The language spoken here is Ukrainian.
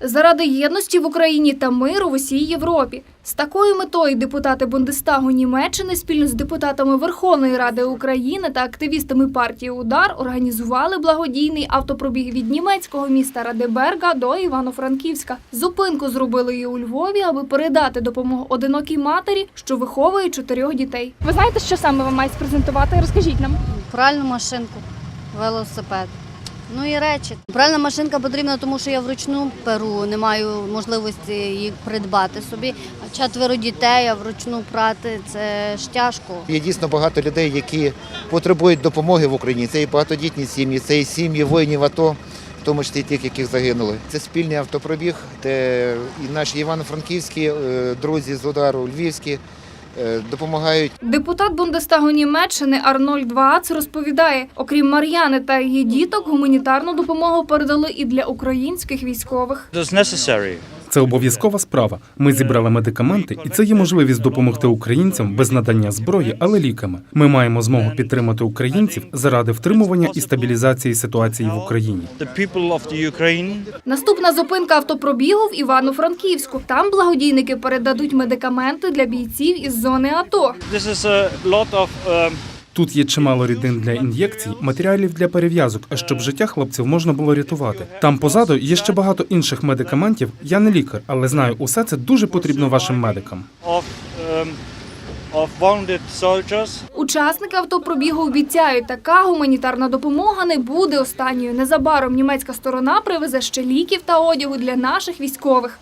Заради єдності в Україні та миру в усій Європі. З такою метою депутати Бундестагу Німеччини спільно з депутатами Верховної Ради України та активістами партії Удар організували благодійний автопробіг від німецького міста Радеберга до Івано-Франківська. Зупинку зробили і у Львові, аби передати допомогу одинокій матері, що виховує чотирьох дітей. Ви знаєте, що саме вам мають презентувати? Розкажіть нам. Пральну машинку, велосипед. Ну і речі. Пральна машинка потрібна, тому що я вручну перу, не маю можливості їх придбати собі. А четверо дітей, а вручну прати це ж тяжко. Є дійсно багато людей, які потребують допомоги в Україні. Це і багатодітні сім'ї, це і сім'ї воїнів АТО, в тому числі тих, яких загинули. Це спільний автопробіг, де і наші івано-франківські е, друзі з удару, львівські допомагають Депутат Бундестагу Німеччини Арнольд Ваац розповідає, окрім Мар'яни та її діток, гуманітарну допомогу передали і для українських військових. Це обов'язкова справа. Ми зібрали медикаменти, і це є можливість допомогти українцям без надання зброї, але ліками. Ми маємо змогу підтримати українців заради втримування і стабілізації ситуації в Україні. Наступна зупинка автопробігу в Івано-Франківську. Там благодійники передадуть медикаменти для бійців із зони АТО. Тут є чимало рідин для ін'єкцій, матеріалів для перев'язок, а щоб життя хлопців можна було рятувати. Там позаду є ще багато інших медикаментів. Я не лікар, але знаю, усе це дуже потрібно вашим медикам. soldiers. Учасники автопробігу обіцяють, така гуманітарна допомога не буде останньою. Незабаром німецька сторона привезе ще ліків та одягу для наших військових.